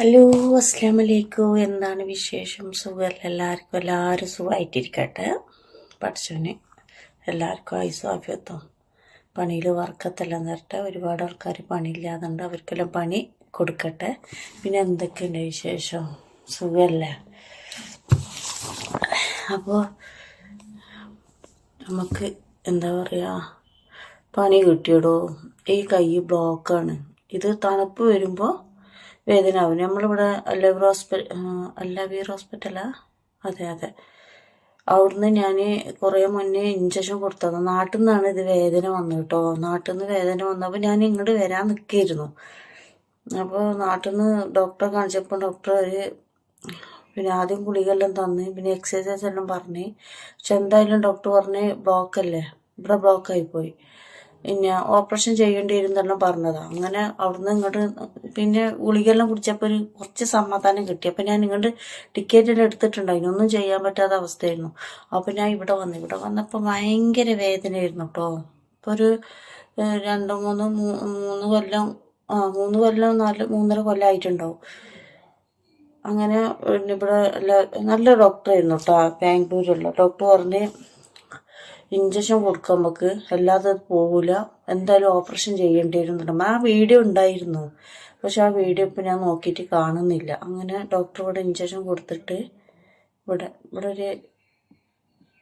Hello അസ്ലാം അലൈക്കും എന്താണ് വിശേഷം? സുഖമല്ല എല്ലാവർക്കും എല്ലാവരും സുഖമായിട്ടിരിക്കട്ടെ. പഠിച്ചോന് എല്ലാവർക്കും ആയുസും ആഫിയത്തും. പണിയിൽ വർക്കത്തെല്ലാം തരട്ടെ ഒരുപാട് ആൾക്കാർ പണിയില്ലാതുണ്ട്. അവർക്കെല്ലാം പണി കൊടുക്കട്ടെ. പിന്നെ എന്തൊക്കെയുണ്ട് വിശേഷം? സുഖമല്ലേ? അപ്പോൾ നമുക്ക് എന്താ പറയുക പണി കിട്ടിയടോ? ഈ കൈ ബ്ലോക്കാണ് ഇത് തണുപ്പ് വരുമ്പോൾ വേദന ആവും നമ്മളിവിടെ അല്ലവീർ ഹോസ്പിറ്റൽ അല്ലവീർ ഹോസ്പിറ്റലാ? അതെ അതെ. അവിടുന്ന് ഞാൻ കുറേ മുന്നേ ഇഞ്ചക്ഷൻ കൊടുത്തത്. നാട്ടിൽ നിന്നാണ് ഇത് വേദന വന്നു കേട്ടോ നാട്ടിൽ നിന്ന് വേദന വന്നപ്പോൾ ഞാൻ ഇങ്ങോട്ട് വരാൻ നിൽക്കായിരുന്നു അപ്പോൾ നാട്ടിൽ നിന്ന് ഡോക്ടറെ കാണിച്ചപ്പോൾ ഡോക്ടർ ഒരു പിന്നെ ആദ്യം ഗുളികെല്ലാം തന്ന് പിന്നെ എക്സസൈസ് എല്ലാം പറഞ്ഞ്. പക്ഷെ എന്തായാലും ഡോക്ടർ പറഞ്ഞ് ബ്ലോക്കല്ലേ? ഇവിടെ ബ്ലോക്കായി പോയി. പിന്നെ ഓപ്പറേഷൻ ചെയ്യേണ്ടി വരും തന്നെ പറഞ്ഞതാ. അങ്ങനെ അവിടുന്ന് ഇങ്ങോട്ട് പിന്നെ ഗുളികെല്ലാം കുടിച്ചപ്പോൾ ഒരു കുറച്ച് സമാധാനം കിട്ടി. അപ്പം ഞാൻ ഇങ്ങോട്ട് ടിക്കറ്റ് എല്ലാം എടുത്തിട്ടുണ്ടായിരുന്നു ഒന്നും ചെയ്യാൻ പറ്റാത്ത അവസ്ഥയായിരുന്നു. അപ്പം ഞാൻ ഇവിടെ വന്നു. ഇവിടെ വന്നപ്പോൾ ഭയങ്കര വേദനയായിരുന്നു കേട്ടോ ഇപ്പോൾ ഒരു രണ്ട് മൂന്ന് മൂന്ന് കൊല്ലം ആ മൂന്ന് കൊല്ലം നാല് മൂന്നര കൊല്ലം ആയിട്ടുണ്ടാവും. അങ്ങനെ ഇവിടെ നല്ല ഡോക്ടറായിരുന്നു കേട്ടോ ബാംഗ്ലൂരുള്ള. ഡോക്ടർ പറഞ്ഞ് ഇഞ്ചക്ഷൻ കൊടുക്കാൻ നമുക്ക്. അല്ലാതെ പോകില്ല എന്തായാലും ഓപ്പറേഷൻ ചെയ്യേണ്ടി വരും ആ വീഡിയോ ഉണ്ടായിരുന്നു. പക്ഷെ ആ വീഡിയോ ഇപ്പം ഞാൻ നോക്കിയിട്ട് കാണുന്നില്ല. അങ്ങനെ ഡോക്ടർ ഇവിടെ ഇഞ്ചക്ഷൻ കൊടുത്തിട്ട് ഇവിടെ ഇവിടെ ഒരു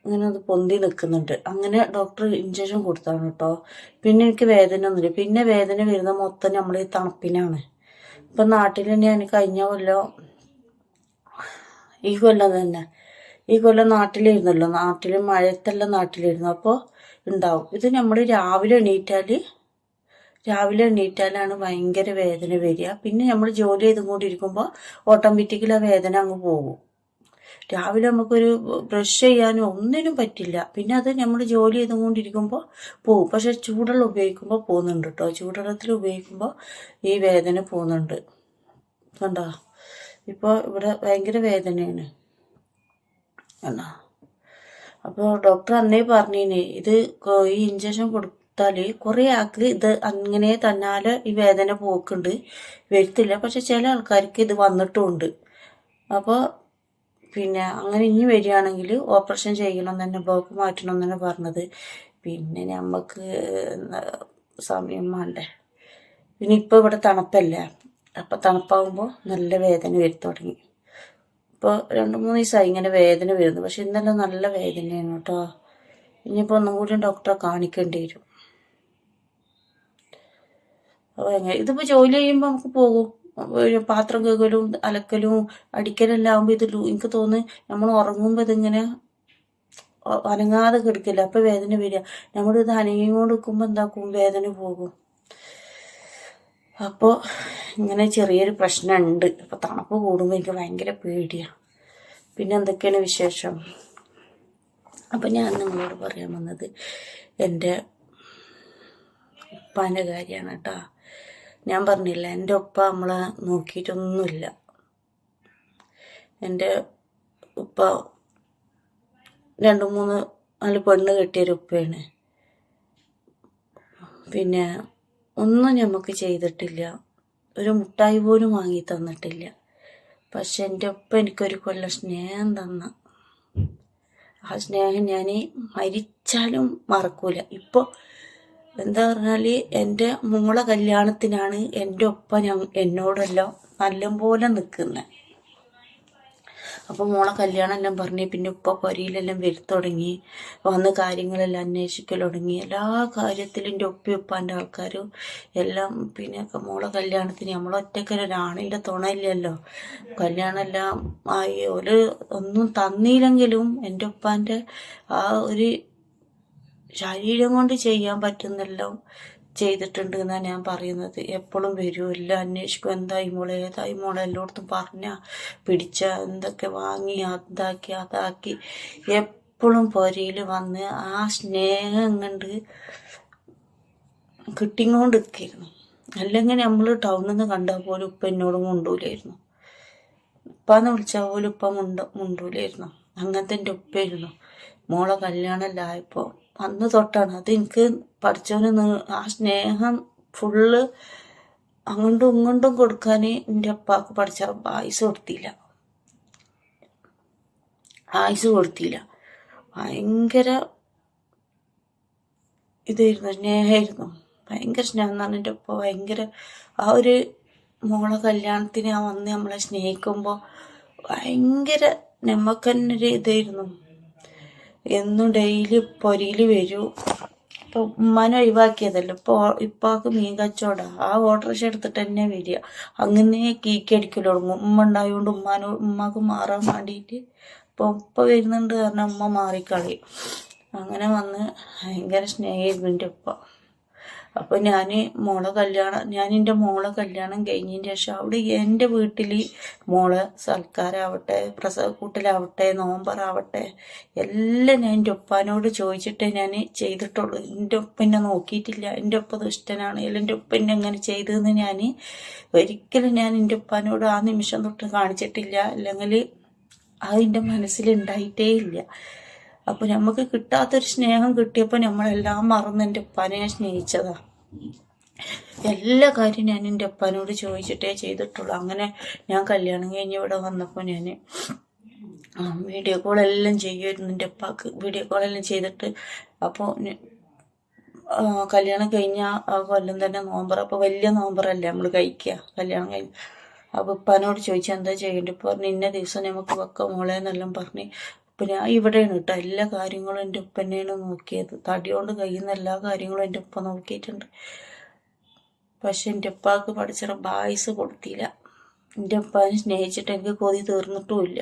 ഇങ്ങനെ അത് പൊന്തി നിൽക്കുന്നുണ്ട്. അങ്ങനെ ഡോക്ടർ ഇഞ്ചക്ഷൻ കൊടുത്താണ് കേട്ടോ. പിന്നെ എനിക്ക് വേദന ഒന്നുമില്ല. പിന്നെ വേദന വരുന്ന മൊത്തം നമ്മൾ ഈ തണുപ്പിനാണ്. ഇപ്പം നാട്ടിൽ ഞാൻ കഴിഞ്ഞ കൊല്ലം ഈ കൊല്ലം തന്നെ ഈ കൊല്ലം നാട്ടിലിരുന്നല്ലോ നാട്ടിൽ മഴത്തെല്ലാം നാട്ടിലിരുന്നു അപ്പോൾ ഉണ്ടാവും. ഇത് നമ്മൾ രാവിലെ എണീറ്റാൽ രാവിലെ എണീറ്റാലാണ് ഭയങ്കര വേദന വരിക. പിന്നെ നമ്മൾ ജോലി ചെയ്തും കൊണ്ടിരിക്കുമ്പോൾ ഓട്ടോമാറ്റിക്കലി ആ വേദന അങ്ങ് പോകും. രാവിലെ നമുക്കൊരു ബ്രഷ് ചെയ്യാനും ഒന്നിനും പറ്റില്ല. പിന്നെ അത് നമ്മൾ ജോലി ചെയ്തുകൊണ്ടിരിക്കുമ്പോൾ പോകും. പക്ഷെ ചൂടുള്ള ഉപയോഗിക്കുമ്പോൾ പോകുന്നുണ്ട് കേട്ടോ. ചൂടുവെള്ളത്തിൽ ഉപയോഗിക്കുമ്പോൾ ഈ വേദന പോകുന്നുണ്ട്. കണ്ടോ? ഇപ്പോൾ ഇവിടെ ഭയങ്കര വേദനയാണ്. കണ്ടോ അപ്പോൾ ഡോക്ടർ അന്നേ പറഞ്ഞിനി ഇത് ഈ ഇഞ്ചക്ഷൻ കൊടുത്താൽ കുറേ ആൾക്ക് ഇത് അങ്ങനെ തന്നാലെ ഈ വേദന പോക്കുണ്ട് വരുത്തില്ല. പക്ഷെ ചില ആൾക്കാർക്ക് ഇത് വന്നിട്ടുമുണ്ട് അപ്പോൾ പിന്നെ അങ്ങനെ ഇനി വരികയാണെങ്കിൽ ഓപ്പറേഷൻ ചെയ്യണം തന്നെ ബ്ലോക്ക് മാറ്റണം തന്നെ പറഞ്ഞത്. പിന്നെ നമുക്ക് സമയം വേണ്ടേ പിന്നെ ഇപ്പോൾ ഇവിടെ തണുപ്പല്ലേ? അപ്പോൾ തണുപ്പാകുമ്പോൾ നല്ല വേദന വരും തുടങ്ങി. ഇപ്പോൾ രണ്ട് മൂന്ന് ദിവസമായി ഇങ്ങനെ വേദന വരുന്നു. പക്ഷെ ഇന്നലെ നല്ല വേദനയാണ് കേട്ടോ. ഇനിയിപ്പോൾ ഒന്നും കൂടി ഡോക്ടറെ കാണിക്കേണ്ടി വരും. അപ്പോൾ എങ്ങനെ? ഇതിപ്പോൾ ജോലി ചെയ്യുമ്പോൾ നമുക്ക് പോകും. പാത്രം കേൾക്കലും അലക്കലും അടിക്കലെല്ലാം ആകുമ്പോൾ ഇത് എനിക്ക് തോന്നുന്നു നമ്മൾ ഉറങ്ങുമ്പോൾ ഇതിങ്ങനെ അനങ്ങാതെ കിടക്കില്ല. അപ്പോൾ വേദന വരിക. നമ്മളിത് അനങ്ങിക്കൊണ്ട് നിൽക്കുമ്പോൾ എന്താക്കും വേദന പോകും. അപ്പോൾ ഇങ്ങനെ ചെറിയൊരു പ്രശ്നമുണ്ട് അപ്പോൾ തണുപ്പ് കൂടുമ്പോൾ എനിക്ക് ഭയങ്കര പേടിയാണ് പിന്നെ എന്തൊക്കെയാണ് വിശേഷം? അപ്പം ഞാൻ നിങ്ങളോട് പറയാൻ വന്നത് എന്റെ ഉപ്പാന്റെ കാര്യമാണ് കേട്ടോ. ഞാൻ പറഞ്ഞില്ല എന്റെ ഉപ്പ നമ്മളെ നോക്കിയിട്ടൊന്നുമില്ല. എന്റെ ഉപ്പ രണ്ട് മൂന്ന് നാല് പെണ്ണ് കെട്ടിയൊരു ഉപ്പയാണ്. പിന്നെ ഒന്നും നമുക്ക് ചെയ്തിട്ടില്ല. ഒരു മുട്ടായി പോലും വാങ്ങി തന്നിട്ടില്ല. പക്ഷെ എന്റെ ഒപ്പം എനിക്കൊരു കൊല്ലം സ്നേഹം തന്ന. ആ സ്നേഹം ഞാൻ മരിച്ചാലും മറക്കൂല. ഇപ്പോൾ എന്താ പറഞ്ഞാൽ എന്റെ മോളെ കല്യാണത്തിനാണ് എന്റെ ഒപ്പം ഞാൻ എന്നോടെല്ലാം നല്ലപോലെ നിൽക്കുന്നത് അപ്പോൾ മോളെ കല്യാണം എല്ലാം പറഞ്ഞ് പിന്നെ ഉപ്പ പൊരിയിലെല്ലാം വരു തുടങ്ങി. വന്ന് കാര്യങ്ങളെല്ലാം അന്വേഷിക്കൽ തുടങ്ങി. എല്ലാ കാര്യത്തിലും എന്റെ ഉപ്പി ഉപ്പാന്റെ ആൾക്കാരും എല്ലാം പിന്നെ മോളെ കല്യാണത്തിന് നമ്മളൊറ്റക്കൊരു ഒരാണിന്റെ തുണയില്ലല്ലോ. കല്യാണം എല്ലാം ആയി. ഒരു ഒന്നും തന്നില്ലെങ്കിലും എന്റെ ഉപ്പാന്റെ ആ ഒരു ശരീരം കൊണ്ട് ചെയ്യാൻ പറ്റുന്നെല്ലാം ചെയ്തിട്ടുണ്ട് എന്നാണ് ഞാൻ പറയുന്നത്. എപ്പോഴും വരും. എല്ലാം അന്വേഷിക്കും. എന്തായി മോളെ? ഏതായി മോളെ? എല്ലായിടത്തും പറഞ്ഞ പിടിച്ച എന്തൊക്കെ വാങ്ങി അതാക്കി അതാക്കി. എപ്പോഴും പൊരയിൽ വന്ന് ആ സ്നേഹം കണ്ട് കിട്ടിങ്ങോണ്ട് നിൽക്കായിരുന്നു അല്ലെങ്കിൽ നമ്മൾ ടൗണിൽ നിന്ന് കണ്ടാൽ പോലും ഉപ്പ എന്നോട് മുണ്ടൂലായിരുന്നു. ഉപ്പാന്ന് വിളിച്ചാൽ പോലും ഉപ്പ മുണ്ട മുണ്ടൂലായിരുന്നു. അങ്ങനത്തെ എന്റെ ഉപ്പയായിരുന്നു. മോളെ കല്യാണമെല്ലാം ആയപ്പോൾ അന്ന് തൊട്ടാണ്. അത് എനിക്ക് പഠിച്ചവന് ആ സ്നേഹം ഫുള്ള് അങ്ങോട്ടും ഇങ്ങോട്ടും കൊടുക്കാൻ എന്റെ അപ്പാക്ക് പഠിച്ച ആയുസ് കൊടുത്തില്ല. ആയുസ് കൊടുത്തില്ല. ഭയങ്കര ഇതായിരുന്നു സ്നേഹമായിരുന്നു. ഭയങ്കര സ്നേഹം എന്ന് എന്റെ ഉപ്പ ഭയങ്കര ആ ഒരു മോളെ കല്യാണത്തിന് ആ വന്ന് നമ്മളെ സ്നേഹിക്കുമ്പോൾ ഭയങ്കര ഒരു ഇതായിരുന്നു. എന്നും ഡെയിലി പൊരിയിൽ വരൂ. ഇപ്പൊ ഉമ്മാനെ ഒഴിവാക്കിയതല്ലോ. ഇപ്പൊ ഇപ്പാക്ക് മീൻ കച്ചവട. ആ ഓട്ടോറിക്ഷ എടുത്തിട്ട് തന്നെ വരിക. അങ്ങനെ കീക്കടിക്കൽ തുടങ്ങും. ഉമ്മ ഉണ്ടായതുകൊണ്ട് ഉമ്മാനോ ഉമ്മാക്ക് മാറാൻ വേണ്ടിയിട്ട് ഇപ്പൊ ഉപ്പ വരുന്നുണ്ട് കാരണം ഉമ്മ മാറിക്കളയും. അങ്ങനെ വന്ന് ഭയങ്കര സ്നേഹമായിരുന്നു എന്റെ ഉപ്പ. അപ്പൊ ഞാൻ മോളെ കല്യാണം ഞാൻ എന്റെ മോളെ കല്യാണം കഴിഞ്ഞതിന് ശേഷം അവിടെ എന്റെ വീട്ടിൽ മോളെ സൽക്കാരാവട്ടെ പ്രസവക്കൂട്ടിലാവട്ടെ നോമ്പറാവട്ടെ എല്ലാം ഞാൻ എന്റെ ഒപ്പാനോട് ചോദിച്ചിട്ടേ ഞാൻ ചെയ്തിട്ടുള്ളൂ. എന്റെ എന്നെ നോക്കിയിട്ടില്ല. എന്റെ ഒപ്പ ദുഷ്ടനാണ്. എന്റെ എന്നെ എങ്ങനെ ചെയ്തതെന്ന് ഞാൻ ഒരിക്കലും ഞാൻ എന്റെ ഒപ്പാനോട് ആ നിമിഷം തൊട്ട് കാണിച്ചിട്ടില്ല. അല്ലെങ്കിൽ അതിന്റെ മനസ്സിലുണ്ടായിട്ടേ ഇല്ല അപ്പൊ നമുക്ക് കിട്ടാത്തൊരു സ്നേഹം കിട്ടിയപ്പോൾ നമ്മളെല്ലാം മറന്ന് എന്റെ ഉപ്പാനെ ഞാൻ സ്നേഹിച്ചതാ. എല്ലാ കാര്യം ഞാൻ എന്റെ ഉപ്പാനോട് ചോദിച്ചിട്ടേ ചെയ്തിട്ടുള്ളൂ. അങ്ങനെ ഞാൻ കല്യാണം കഴിഞ്ഞ് ഇവിടെ വന്നപ്പോൾ ഞാൻ വീഡിയോ കോൾ എല്ലാം ചെയ്യുമായിരുന്നു എന്റെ ഉപ്പാക്ക്. വീഡിയോ കോളെല്ലാം ചെയ്തിട്ട് അപ്പോൾ കല്യാണം കഴിഞ്ഞ ആ കൊല്ലം തന്നെ നോമ്പർ അപ്പോൾ വലിയ നോമ്പറല്ലേ നമ്മൾ കഴിക്കുക കല്യാണം കഴിഞ്ഞ അപ്പോൾ ഉപ്പാനോട് ചോദിച്ചാൽ എന്താ ചെയ്യേണ്ടത് പറഞ്ഞു ഇന്ന ദിവസം നമുക്ക് വെക്കാം മോളെ എന്നെല്ലാം പറഞ്ഞ് ഞാൻ ഇവിടെയാണ് കേട്ടോ. എല്ലാ കാര്യങ്ങളും എന്റെ ഉപ്പനെയാണ് നോക്കിയത്. തടി കൊണ്ട് കഴിയുന്ന എല്ലാ കാര്യങ്ങളും എന്റെ ഉപ്പ നോക്കിയിട്ടുണ്ട്. പക്ഷെ എന്റെ ഉപ്പാക്ക് പഠിച്ചിട ബായ്സ് കൊടുത്തില്ല. എന്റെ ഉപ്പാനെ സ്നേഹിച്ചിട്ട് എനിക്ക് കൊതി തീർന്നിട്ടുമില്ല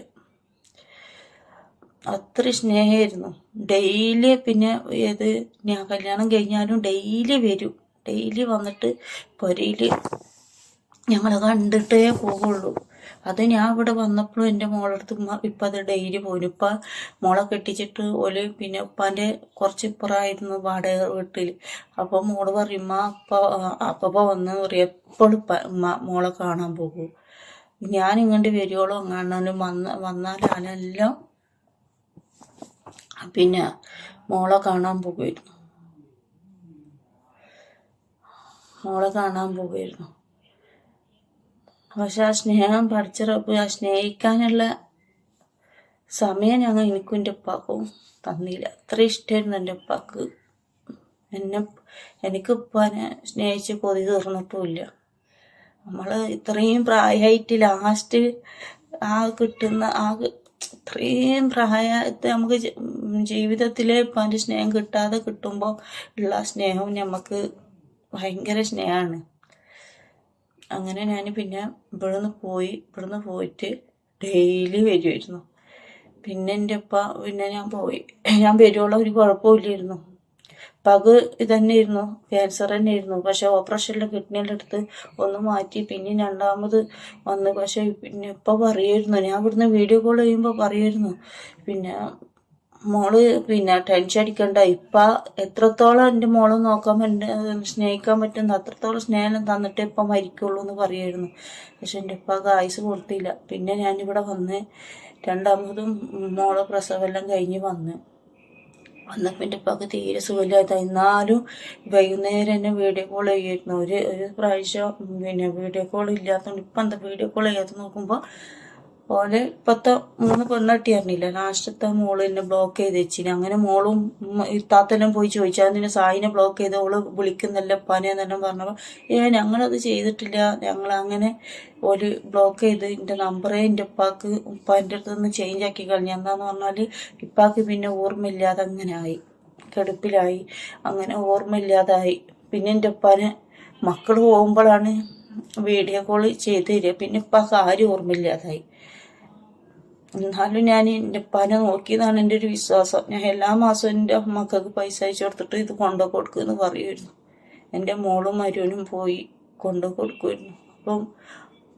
അത്ര സ്നേഹമായിരുന്നു. ഡെയിലി പിന്നെ ഏത് ഞാൻ കല്യാണം കഴിഞ്ഞാലും ഡെയിലി വരും. ഡെയിലി വന്നിട്ട് പൊരയിൽ ഞങ്ങളെ കണ്ടിട്ടേ പോകുള്ളൂ അത് ഞാൻ ഇവിടെ വന്നപ്പോഴും എന്റെ മോളടുത്ത് ഇപ്പം അത് ഡെയിലി പോയി ഇപ്പം മോളെ കെട്ടിച്ചിട്ട് ഓൽ പിന്നെ ഉപ്പാന്റെ കുറച്ച് ഇപ്പുറമായിരുന്നു വാടക വീട്ടിൽ അപ്പോൾ മോൾ പറയും അപ്പ അപ്പ വന്ന് പറയും എപ്പോഴും മോളെ കാണാൻ പോകും. ഞാൻ ഇങ്ങോട്ട് വരുവോളൂ അങ്ങാണാലും വന്ന വന്നാലാണെല്ലാം പിന്നെ മോളെ കാണാൻ പോകുമായിരുന്നു. മോളെ കാണാൻ പോകുമായിരുന്നു. പക്ഷെ ആ സ്നേഹം പഠിച്ചറപ്പ് ആ സ്നേഹിക്കാനുള്ള സമയം ഞങ്ങൾ എനിക്കും എന്റെ ഉപ്പാക്കും തന്നില്ല. അത്ര ഇഷ്ടമായിരുന്നു എന്റെ ഉപ്പാക്ക്. എന്നെ എനിക്ക് ഉപ്പാനെ സ്നേഹിച്ച് കൊതി തീർന്നിട്ടുമില്ല. നമ്മൾ ഇത്രയും പ്രായമായിട്ട് ലാസ്റ്റ് ആ കിട്ടുന്ന ആ ഇത്രയും പ്രായത്തെ നമുക്ക് ജീവിതത്തിലെ ഉപ്പാന്റെ സ്നേഹം കിട്ടാതെ കിട്ടുമ്പോൾ ഉള്ള സ്നേഹം നമുക്ക് ഭയങ്കര സ്നേഹമാണ്. അങ്ങനെ ഞാൻ പിന്നെ ഇവിടുന്ന് പോയി ഇവിടുന്ന് പോയിട്ട് ഡെയിലി വരുമായിരുന്നു പിന്നെ എന്റെ ഉപ്പ പിന്നെ ഞാൻ പോയി. ഞാൻ വരുവോളം ഒരു കുഴപ്പമില്ലായിരുന്നു. പക് ഇതന്നെയായിരുന്നു ക്യാൻസർ തന്നെയായിരുന്നു. പക്ഷെ ഓപ്പറേഷനിലെ കിഡ്നിയുടെ അടുത്ത് ഒന്ന് മാറ്റി പിന്നെ രണ്ടാമത് വന്ന്. പക്ഷെ പിന്നെ ഇപ്പം പറയുമായിരുന്നു ഞാൻ ഇവിടുന്ന് വീഡിയോ കോൾ ചെയ്യുമ്പോൾ പറയുമായിരുന്നു പിന്നെ മോൾ പിന്നെ ടെൻഷൻ അടിക്കണ്ട. ഇപ്പ എത്രത്തോളം എന്റെ മോൾ നോക്കാൻ പറ്റുന്ന സ്നേഹിക്കാൻ പറ്റുന്ന അത്രത്തോളം സ്നേഹം തന്നിട്ട് ഇപ്പൊ മരിക്കുള്ളൂ എന്ന് പറയായിരുന്നു. പക്ഷെ എന്റെ ഉപ്പാക്ക് ആയുസ് കൊടുത്തില്ല. പിന്നെ ഞാനിവിടെ വന്ന് രണ്ടാമതും മോളെ പ്രസവമെല്ലാം കഴിഞ്ഞ് വന്ന്. വന്നപ്പോൾ എന്റെ ഉപ്പാക്ക് തീരെ സുഖമില്ലാത്ത എന്നാലും വൈകുന്നേരം എന്നെ വീഡിയോ കോൾ ചെയ്യായിരുന്നു. ഒരു ഒരു പ്രാവശ്യം പിന്നെ വീഡിയോ കോൾ ഇല്ലാത്തതുകൊണ്ട് ഇപ്പം എന്താ വീഡിയോ കോൾ ചെയ്യാത്ത നോക്കുമ്പോൾ ഓലെ ഇപ്പത്തെ മൂന്ന് പെണ്ണട്ടി അറിഞ്ഞില്ല? ലാസ്റ്റത്തെ മോൾ എന്നെ ബ്ലോക്ക് ചെയ്ത് വെച്ചിന്. അങ്ങനെ മോളും ഇത്താത്തെല്ലാം പോയി ചോദിച്ചാൽ നിന്നെ സായിനെ ബ്ലോക്ക് ചെയ്ത് ഓൾ വിളിക്കുന്നല്ല പനെ എന്നെല്ലാം പറഞ്ഞപ്പോൾ ഏ ഞങ്ങളത് ചെയ്തിട്ടില്ല. ഞങ്ങൾ അങ്ങനെ ഒരു ബ്ലോക്ക് ചെയ്ത് എന്റെ നമ്പറേ എന്റെ ഉപ്പാക്ക് ഉപ്പാന്റെ അടുത്ത് നിന്ന് ചേഞ്ച് ആക്കി കളഞ്ഞു. എന്താന്ന് പറഞ്ഞാൽ ഇപ്പാക്ക് പിന്നെ ഓർമ്മയില്ലാതെ അങ്ങനെ ആയി. കെടുപ്പിലായി. അങ്ങനെ ഓർമ്മയില്ലാതായി. പിന്നെ എന്റെ ഉപ്പാനെ മക്കൾ പോകുമ്പോഴാണ് വീഡിയോ കോൾ ചെയ്ത് തരിക. പിന്നെ ഇപ്പം ആരും ഓർമ്മയില്ലാതായി. എന്നാലും ഞാൻ എന്റെ ഉപ്പാനെ നോക്കിയതാണ് എന്റെ ഒരു വിശ്വാസം. ഞാൻ എല്ലാ മാസവും എന്റെ മക്കൾക്ക് പൈസ അയച്ചു കൊടുത്തിട്ട് ഇത് കൊണ്ടു കൊടുക്കുമെന്ന് പറയുമായിരുന്നു. എന്റെ മോളും മരുവനും പോയി കൊണ്ടു കൊടുക്കുമായിരുന്നു. അപ്പം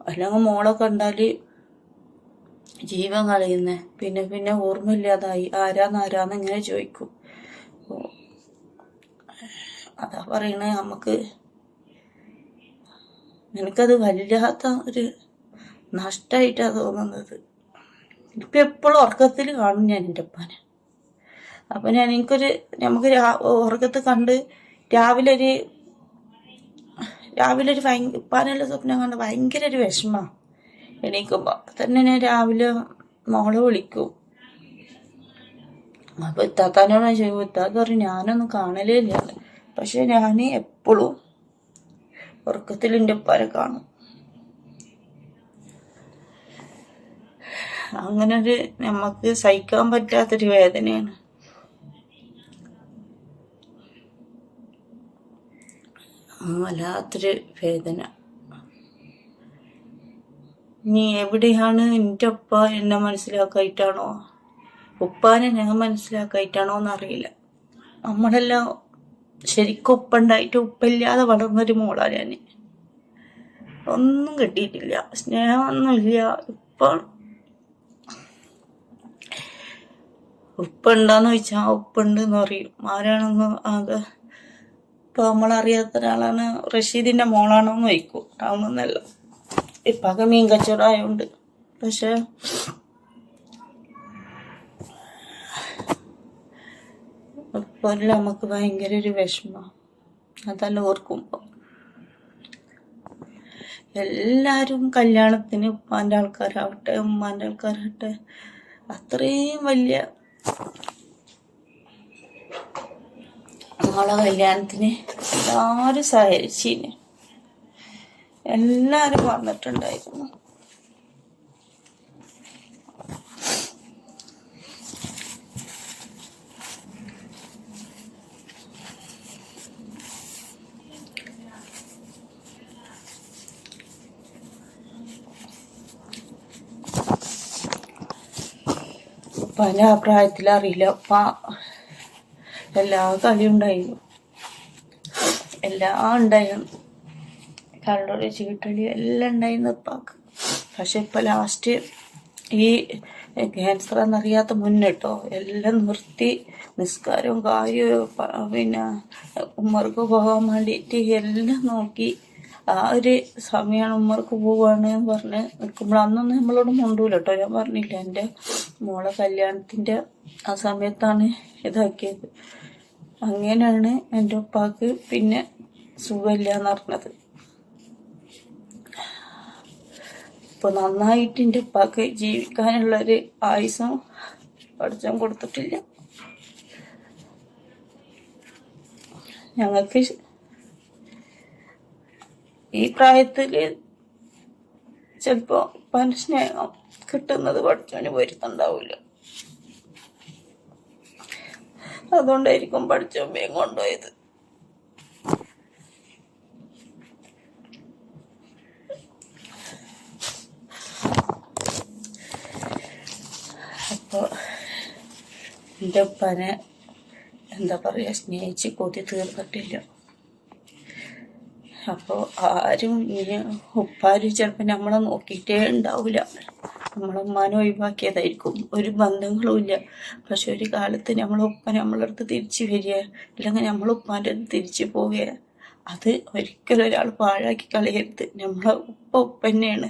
അല്ലെങ്കിൽ മോളെ കണ്ടാൽ ജീവൻ കളയുന്നേ. പിന്നെ പിന്നെ ഓർമ്മയില്ലാതായി. ആരാന്ന് ആരാന്ന് ഇങ്ങനെ ചോദിക്കും. അതാ പറയണേ നമുക്ക്. നിനക്കത് വല്ലാത്ത ഒരു നഷ്ടമായിട്ടാണ് തോന്നുന്നത്. ഇപ്പം എപ്പോഴും ഉറക്കത്തിൽ കാണും ഞാൻ എന്റെ ഉപ്പാനെ. അപ്പം ഞാൻ എനിക്കൊരു നമുക്ക് ഉറക്കത്ത് കണ്ട് രാവിലെ ഒരു രാവിലെ ഒരു ഭയങ്കര ഉപ്പാനുള്ള സ്വപ്നം കണ്ട് ഭയങ്കര ഒരു വിഷമമാണ് എണീക്കുമ്പോൾ തന്നെ ഞാൻ രാവിലെ മോളെ വിളിക്കും. അപ്പം ഇത്താത്താനോട് ഞാൻ ചോദിക്കും ഇത്താത്ത പറയും ഞാനൊന്നും കാണലേ ഇല്ല. പക്ഷെ ഞാൻ എപ്പോഴും ഉറക്കത്തിൽ എന്റെ ഉപ്പാരെ കാണും. അങ്ങനെ ഒരു നമുക്ക് സഹിക്കാൻ പറ്റാത്തൊരു വേദനയാണ്. വല്ലാത്തൊരു വേദന. നീ എവിടെയാണ് എന്റെ ഉപ്പ എന്നെ മനസ്സിലാക്കായിട്ടാണോ? ഉപ്പാനെ ഞാൻ മനസ്സിലാക്കായിട്ടാണോ എന്നറിയില്ല നമ്മളെല്ലാം ശരിക്കും ഉപ്പുണ്ടായിട്ട് ഉപ്പില്ലാതെ വളർന്നൊരു മോളാണ് ഞാൻ ഒന്നും കിട്ടിയിട്ടില്ല. സ്നേഹമൊന്നുമില്ല ഇപ്പം ഉപ്പുണ്ടോന്ന് ചോദിച്ചാൽ ഉപ്പുണ്ട് എന്ന് പറയും. ആരാണെന്ന് അത് ഇപ്പൊ നമ്മളറിയാത്ത ഒരാളാണ് റഷീദിന്റെ മോളാണോന്ന് ചോദിക്കും. ആണെന്നല്ല അത് മീൻ കച്ചവടമായോണ്ട് പക്ഷെ അപ്പോൾ നമുക്ക് ഭയങ്കര ഒരു വിഷമം. അതല്ല ഓർക്കുമ്പോൾ എല്ലാവരും കല്യാണത്തിന് ഉപ്പാന്റെ ആൾക്കാരാവട്ടെ ഉമ്മാന്റെ ആൾക്കാരാവട്ടെ അത്രയും വലിയ നമ്മളെ കല്യാണത്തിന് എല്ലാവരും സഹകരിച്ചിന്. എല്ലാവരും വന്നിട്ടുണ്ടായിരുന്നു. ഉപ്പാന്റെ ആ പ്രായത്തിൽ അറിയില്ല ഉപ്പ എല്ലാ കളിയും ഉണ്ടായിരുന്നു എല്ലാം ഉണ്ടായിരുന്നു കള്ളൊരു ചീട്ടളി എല്ലാം ഉണ്ടായിരുന്നു ഉപ്പാക്ക്. പക്ഷെ ഇപ്പൊ ലാസ്റ്റ് ഈ ക്യാൻസർ എന്നറിയാത്ത മുന്നിട്ടോ എല്ലാം നിർത്തി. നിസ്കാരവും കാര്യവും പിന്നെ ഉമ്മർക്ക് പോകാൻ വേണ്ടിയിട്ട് എല്ലാം നോക്കി. ആ ഒരു സമയമാണ് ഉമ്മർക്ക് പോവാണ് എന്ന് പറഞ്ഞ് നിൽക്കുമ്പോൾ അന്നൊന്നും നമ്മളോട് മുണ്ടൂല കേട്ടോ ഞാൻ പറഞ്ഞില്ല എന്റെ മോളെ കല്യാണത്തിന്റെ ആ സമയത്താണ് ഇതാക്കിയത്. അങ്ങനെയാണ് എന്റെ ഉപ്പാക്ക് പിന്നെ സുഖമില്ല എന്ന് പറഞ്ഞത്. ഇപ്പൊ നന്നായിട്ട് എന്റെ ഉപ്പാക്ക് ജീവിക്കാനുള്ളൊരു ആയുസം പഠിച്ചാൻ കൊടുത്തിട്ടില്ല. ഞങ്ങൾക്ക് ഈ പ്രായത്തിൽ ചിലപ്പോ ഉപ്പാന്റെ സ്നേഹം കിട്ടുന്നത് പഠിച്ചവന് വരുത്തുണ്ടാവില്ല അതുകൊണ്ടായിരിക്കും പഠിച്ചോമ്പയും കൊണ്ടുപോയത് അപ്പോൾ എന്റെ ഉപ്പാനെ എന്താ പറയുക സ്നേഹിച്ച് കൊതി തീർന്നിട്ടില്ല അപ്പോൾ ആരും ഇനി ഉപ്പാരും ചിലപ്പോൾ നമ്മളെ നോക്കിയിട്ടേ ഉണ്ടാവില്ല നമ്മളെ ഉമ്മാനെ ഒഴിവാക്കിയതായിരിക്കും. ഒരു ബന്ധങ്ങളുമില്ല പക്ഷെ ഒരു കാലത്ത് നമ്മളെ ഉപ്പ നമ്മളുടെ അടുത്ത് തിരിച്ചു വരിക അല്ലെങ്കിൽ നമ്മളെ ഉപ്പാന്റെ അടുത്ത് തിരിച്ചു പോവുക അത് ഒരിക്കലും ഒരാൾ പാഴാക്കി കളയരുത്. നമ്മളെ ഉപ്പ ഉപ്പ തന്നെയാണ്.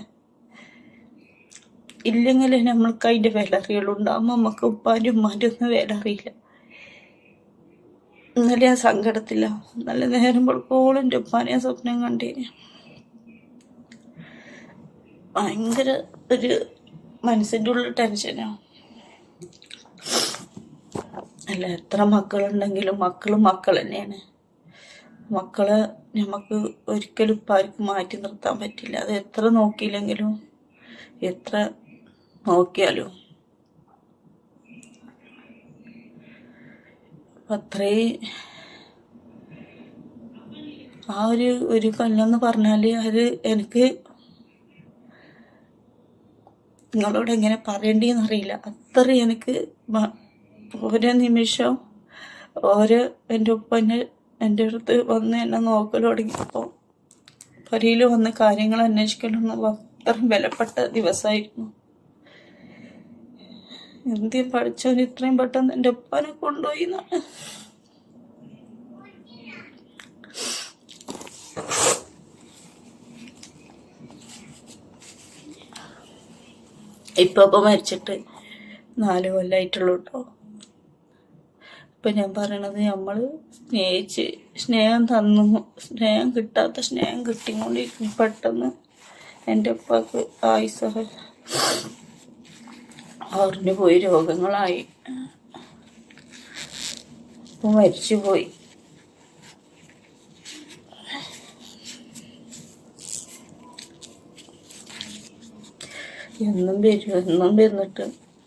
ഇല്ലെങ്കിൽ നമ്മൾക്ക് അതിന്റെ വില അറിയുള്ളൂ. ഉണ്ടാകുമ്പോൾ നമുക്ക് ഉപ്പാന്റെ ഉമ്മാന്റെ ഒന്നും വില അറിയില്ല. ഇന്നലെ ആ സങ്കടത്തില്ല നല്ല നേരം എന്റെ ഉപ്പാനെ ആ സ്വപ്നം കണ്ടേന് ഭയങ്കര ഒരു മനസ്സിന്റെ ഉള്ളിൽ ടെൻഷനാണ് അല്ല എത്ര മക്കളുണ്ടെങ്കിലും മക്കളും മക്കൾ തന്നെയാണ്. മക്കളെ നമുക്ക് ഒരിക്കലും ഇപ്പം ആർക്കും മാറ്റി നിർത്താൻ പറ്റില്ല. അത് എത്ര നോക്കിയില്ലെങ്കിലും എത്ര നോക്കിയാലും അത്രയും ആ ഒരു ഒരു കൊല്ലം എന്ന് പറഞ്ഞാൽ അത് എനിക്ക് നിങ്ങളോട് എങ്ങനെ പറയേണ്ടിയെന്ന് അറിയില്ല. അത്ര എനിക്ക് ഓരോ നിമിഷം ഓരോ എന്റെ ഉപ്പനെ എന്റെ അടുത്ത് വന്ന് എന്നെ നോക്കൽ തുടങ്ങിയപ്പോൾ പരിയിൽ വന്ന് കാര്യങ്ങൾ അന്വേഷിക്കണമെന്നുള്ള അത്രയും വിലപ്പെട്ട ദിവസമായിരുന്നു എന്തിയും പഠിച്ചവൻ ഇത്രയും പെട്ടെന്ന് എന്റെ ഒപ്പനെ കൊണ്ടുപോയി എന്നാണ്? ഇപ്പൊ അപ്പൊ മരിച്ചിട്ട് നാല് കൊല്ലായിട്ടുള്ളൂ കേട്ടോ. ഇപ്പൊ ഞാൻ പറയണത് നമ്മൾ സ്നേഹിച്ച് സ്നേഹം തന്നു സ്നേഹം കിട്ടാത്ത സ്നേഹം കിട്ടിക്കൊണ്ടിരിക്കുന്നു. പെട്ടെന്ന് എന്റെ ഉപ്പാക്ക് ആയുസ അറിഞ്ഞു പോയി രോഗങ്ങളായി. ഇപ്പം മരിച്ചുപോയി. എന്നും വരും എന്നും വന്നിട്ട്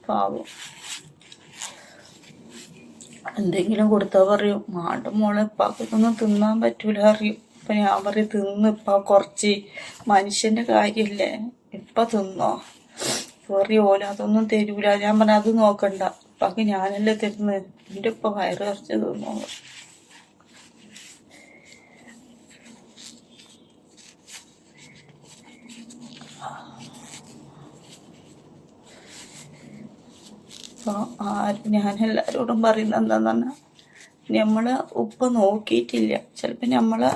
പാവം. എന്തെങ്കിലും കൊടുത്താൽ പറയും. മാണ്ട മോളെ ഇപ്പാക്കൊന്നും തിന്നാൻ പറ്റൂല അറിയും ഇപ്പൊ ഞാൻ പറയും തിന്ന് ഇപ്പ കുറച്ച് മനുഷ്യന്റെ കാര്യമില്ലേ? ഇപ്പൊ തിന്നോ? പറയും ഓല അതൊന്നും തരൂല. ഞാൻ പറഞ്ഞ അത് നോക്കണ്ട. ഇപ്പാക്ക് ഞാനല്ലേ തരുന്നത് എന്റെ ഇപ്പൊ വയറ് കുറച്ച് തിന്നോ ആരും ഞാൻ എല്ലാരോടും പറയുന്നത് എന്താന്ന് പറഞ്ഞാൽ നമ്മളെ ഉപ്പ നോക്കിയിട്ടില്ല. ചിലപ്പോൾ നമ്മളെ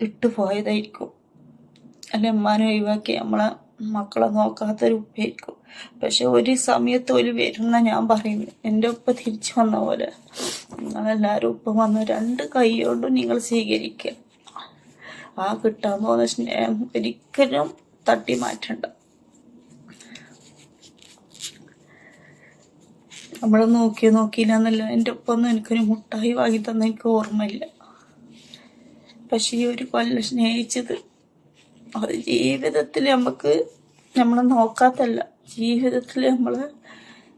ഇട്ടു പോയതായിരിക്കും. അല്ലെ ഉമ്മാനെ ഒഴിവാക്കി നമ്മളെ മക്കളെ നോക്കാത്തൊരു ഉപ്പയായിരിക്കും പക്ഷെ ഒരു സമയത്ത് ഒരു വരുന്ന ഞാൻ പറയുന്നു എന്റെ ഉപ്പ തിരിച്ചു വന്ന പോലെ. നിങ്ങളെല്ലാവരും ഉപ്പ വന്ന രണ്ട് കൈയോണ്ടും നിങ്ങൾ സ്വീകരിക്കുക ആ കിട്ടാൻ പോകുന്ന സ്നേഹം ഒരിക്കലും തട്ടി മാറ്റണ്ട. നമ്മൾ നോക്കി നോക്കിയില്ല എന്നല്ല എന്റെ ഒപ്പം എനിക്കൊരു മുട്ടായി വാങ്ങി തന്ന എനിക്ക് ഓർമ്മയില്ല. പക്ഷെ ഈ ഒരു കൊല്ലം സ്നേഹിച്ചത് അത് ജീവിതത്തിൽ നമുക്ക് നമ്മൾ നോക്കാത്തല്ല. ജീവിതത്തിൽ നമ്മൾ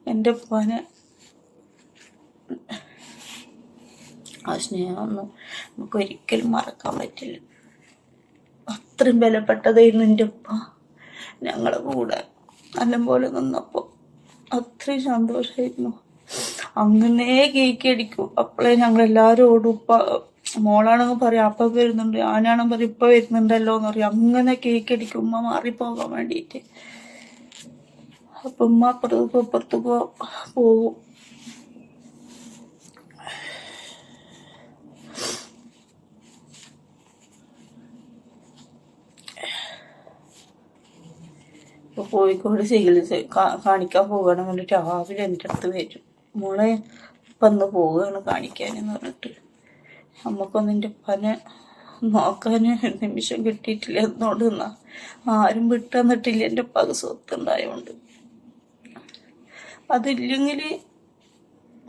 എന്റെ പോനെ ആ സ്നേഹമൊന്നും നമുക്ക് ഒരിക്കലും മറക്കാൻ പറ്റില്ല. അത്രയും ബലപ്പെട്ടതായിരുന്നു എന്റെ ഉപ്പ. ഞങ്ങളെ കൂടെ നല്ലപോലെ നിന്നപ്പോൾ അത്രയും സന്തോഷമായിരുന്നു അങ്ങനെ കേക്ക് അടിക്കും. അപ്പോഴേ ഞങ്ങൾ എല്ലാവരും ഓടും ഉപ്പ മോളാണെങ്കിൽ പറയും അപ്പ വരുന്നുണ്ട് ആനാണെന്ന് പറയും ഇപ്പൊ വരുന്നുണ്ടല്ലോ എന്ന് പറയും. അങ്ങനെ കേക്ക് അടിക്കും. ഉമ്മ മാറിപ്പോകാൻ വേണ്ടിയിട്ട്. അപ്പൊ ഉമ്മ അപ്പുറത്തേക്കോ അപ്പുറത്ത് പോവും ഇപ്പോൾ കോഴിക്കോട് ചികിത്സ കാണിക്കാൻ കാണിക്കാൻ പോവുകയാണെങ്കിൽ രാവിലെ എന്റെ അടുത്ത് വരും. മോളെ വന്ന് പോവുകയാണ് കാണിക്കാൻ എന്ന് പറഞ്ഞിട്ട്. നമുക്കൊന്നും പനെ നോക്കാൻ നിമിഷം കിട്ടിയിട്ടില്ല. എന്നോട് എന്നാ ആരും വിട്ടു തന്നിട്ടില്ല എന്റെ ഉപ്പാക്ക് സ്വത്തുണ്ടായോണ്ട്. അതില്ലെങ്കിൽ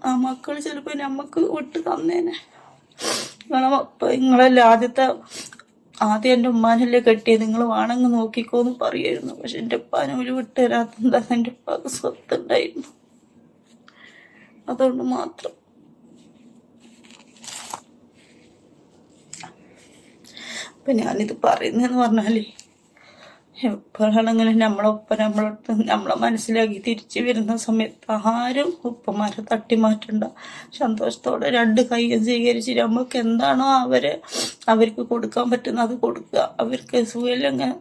ആ മക്കൾ ചിലപ്പോൾ നമുക്ക് വിട്ട് തന്നേനെ. നിങ്ങളെ നിങ്ങളല്ലേ ആദ്യത്തെ ആദ്യം എന്റെ ഉമ്മാനല്ലേ കെട്ടിയത്? നിങ്ങൾ വേണമെങ്കിൽ നോക്കിക്കോന്ന് പറയായിരുന്നു. പക്ഷെ എന്റെ ഉപ്പാനും ഒരു വിട്ട് തരാത്തെന്താ എന്റെ ഉപ്പാക്ക് സ്വത്തുണ്ടായിരുന്നു. അതുകൊണ്ട് മാത്രം. അപ്പൊ ഞാനിത് പറയുന്നതെന്ന് പറഞ്ഞാൽ എപ്പോഴാണ് അങ്ങനെ നമ്മളൊപ്പം നമ്മളടുത്ത് നമ്മളെ മനസ്സിലാക്കി തിരിച്ചു വരുന്ന സമയത്ത് ആരും ഉപ്പമാരെ തട്ടി മാറ്റണ്ട. സന്തോഷത്തോടെ രണ്ട് കൈയും സ്വീകരിച്ച് നമുക്ക് എന്താണോ അവരെ അവർക്ക് കൊടുക്കാൻ പറ്റുന്ന അത് കൊടുക്കുക. അവർക്ക് സുഖമില്ലെങ്കിൽ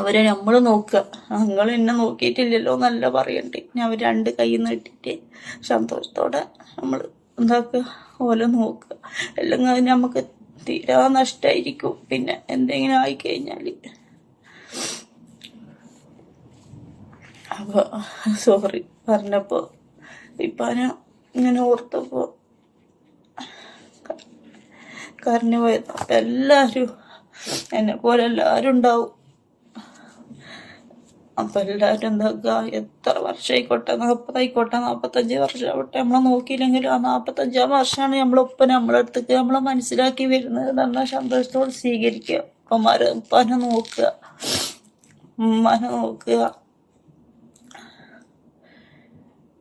അവരെ നമ്മൾ നോക്കുക. നിങ്ങൾ എന്നെ നോക്കിയിട്ടില്ലല്ലോ എന്നല്ല പറയണ്ടേ. ഞാൻ അവർ രണ്ട് കൈ നീട്ടിട്ട് സന്തോഷത്തോടെ നമ്മൾ എന്താക്കുക? ഓല നോക്കുക. അല്ലെങ്കിൽ നമുക്ക് തീരാ നഷ്ടമായിരിക്കും പിന്നെ എന്തെങ്കിലും ആയിക്കഴിഞ്ഞാൽ. അപ്പോൾ സോറി പറഞ്ഞപ്പോൾ ഇപ്പാന ഇങ്ങനെ ഓർത്തപ്പോൾ കരഞ്ഞു പോയത്. എല്ലാരും എന്നെ പോലെ എല്ലാവരും ഉണ്ടാവും. അപ്പം എല്ലാവരും എന്താക്കുക എത്ര വർഷമായിക്കോട്ടെ നാൽപ്പതായിക്കോട്ടെ നാൽപ്പത്തഞ്ച് വർഷമാവട്ടെ നമ്മളെ നോക്കിയില്ലെങ്കിലും ആ നാൽപ്പത്തഞ്ചാം വർഷമാണ് നമ്മളൊപ്പം നമ്മളെ അടുത്തേക്ക് നമ്മളെ മനസ്സിലാക്കി വരുന്നത് നല്ല സന്തോഷത്തോടെ സ്വീകരിക്കുക. ഉപ്പമാരെ ഉപ്പാനെ നോക്കുക. ഉമ്മാനെ നോക്കുക.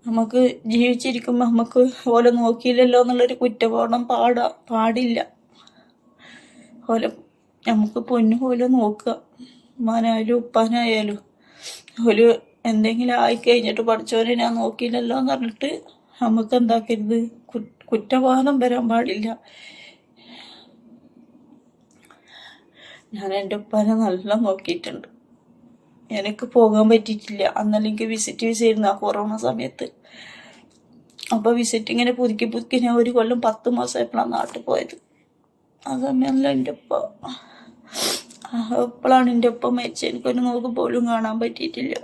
നമുക്ക് ജീവിച്ചിരിക്കുമ്പോൾ നമുക്ക് ഓലെ നോക്കിയില്ലല്ലോ എന്നുള്ളൊരു കുറ്റബോധം പാടാ പാടില്ല. ഓലെ നമുക്ക് പൊന്നു പോലെ നോക്കുക. ഉമ്മാനായാലും ഉപ്പാനായാലും. ഒരു എന്തെങ്കിലും ആയി കഴിഞ്ഞിട്ട് പഠിച്ചവരെ ഞാൻ നോക്കിയില്ലല്ലോ എന്ന് പറഞ്ഞിട്ട് നമുക്ക് എന്താക്കരുത്? കുറ്റവാദം വരാൻ പാടില്ല. ഞാൻ എന്റെ ഉപ്പാനെ നല്ല നോക്കിയിട്ടുണ്ട്. എനിക്ക് പോകാൻ പറ്റിയിട്ടില്ല. അന്നല്ലെങ്കിൽ വിസിറ്റ് വിസയായിരുന്നു ആ കൊറോണ സമയത്ത്. അപ്പോൾ വിസിറ്റ് ഇങ്ങനെ പുതുക്കി പുതുക്കി ഞാൻ ഒരു കൊല്ലം പത്ത് മാസമായപ്പോഴാണ് നാട്ടിൽ പോയത്. ആ സമയമല്ല എന്റെ ഉപ്പ. എപ്പോഴാണ് എന്റെ ഒപ്പം മരിച്ചത്? എനിക്കൊരു നോക്ക് പോലും കാണാൻ പറ്റിയിട്ടില്ല.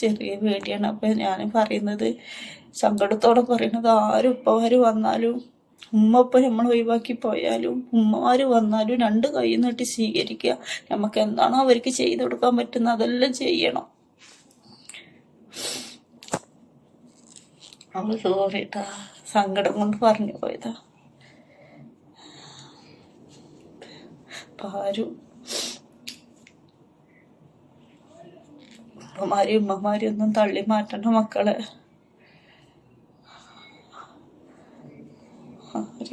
ചെറിയ പേടിയാണ്. അപ്പം ഞാൻ പറയുന്നത് സങ്കടത്തോടെ പറയുന്നത് ആരും ഉപ്പമാര് വന്നാലും ഉമ്മ ഇപ്പം നമ്മൾ ഒഴിവാക്കി പോയാലും ഉമ്മമാര് വന്നാലും രണ്ട് കൈ നീട്ടി സ്വീകരിക്കുക. നമുക്ക് എന്താണോ അവർക്ക് ചെയ്തു കൊടുക്കാൻ പറ്റുന്നത് അതെല്ലാം ചെയ്യണം. അവൾ സോറിട്ടാ സങ്കടം കൊണ്ട് പറഞ്ഞു പോയതാ. പാരു. ഉമ്മമാരി ഉമ്മമാരെയും ഒന്നും തള്ളി മാറ്റണ്ട മക്കളെ. അവർ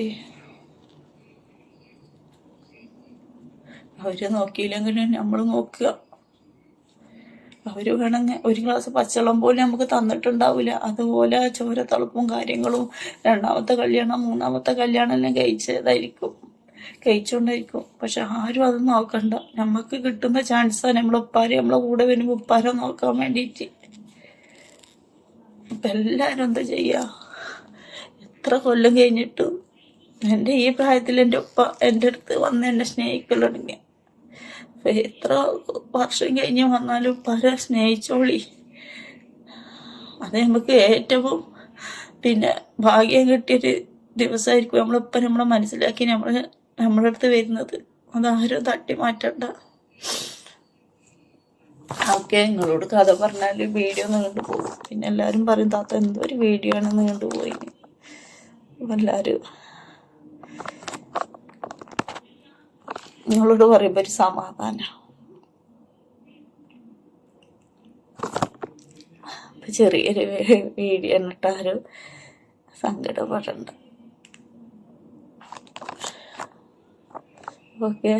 അവർ നോക്കിയില്ലെങ്കിലും നമ്മൾ നോക്കുക. അവർ വേണമെങ്കിൽ ഒരു ഗ്ലാസ് പച്ചവെള്ളം പോലും നമുക്ക് തന്നിട്ടുണ്ടാവില്ല അതുപോലെ ആ ചോരത്തളുപ്പും കാര്യങ്ങളും രണ്ടാമത്തെ കല്യാണം മൂന്നാമത്തെ കല്യാണം എല്ലാം കഴിച്ചതായിരിക്കും. കഴിച്ചുകൊണ്ടായിരിക്കും പക്ഷെ ആരും അത് നോക്കണ്ട. നമുക്ക് കിട്ടുന്ന ചാൻസാണ് നമ്മളെ ഉപ്പാരെ നമ്മളെ കൂടെ വരുമ്പോൾ ഉപ്പാരെ നോക്കാൻ വേണ്ടിയിട്ട് ഇപ്പൊ എല്ലാരും എന്താ ചെയ്യാ? എത്ര കൊല്ലം കഴിഞ്ഞിട്ടും എന്റെ ഈ പ്രായത്തിൽ എന്റെ ഉപ്പ എന്റെ അടുത്ത് വന്ന് എന്നെ സ്നേഹിക്കലുണ്ടെങ്കിൽ അപ്പൊ എത്ര വർഷം കഴിഞ്ഞ് വന്നാലും പല സ്നേഹിച്ചോളി. അത് നമുക്ക് ഏറ്റവും പിന്നെ ഭാഗ്യം കിട്ടിയൊരു ദിവസമായിരിക്കും നമ്മളിപ്പം നമ്മളെ മനസ്സിലാക്കി നമ്മൾ നമ്മുടെ അടുത്ത് വരുന്നത്. അതാരും തട്ടി മാറ്റണ്ട. ഓക്കെ നിങ്ങളോട് കഥ പറഞ്ഞാൽ വീഡിയോ നീണ്ടു പോകും പിന്നെ എല്ലാവരും പറയും താത്ത എന്തോ ഒരു വീഡിയോ ആണ് നീണ്ടുപോയി എല്ലാവരും നിങ്ങളോട് പറയുമ്പോൾ ഒരു സമാധാന. ചെറിയൊരു വീഡിയോ എന്നിട്ട് ആരും സങ്കടപ്പെടണ്ട. ഓക്കെ.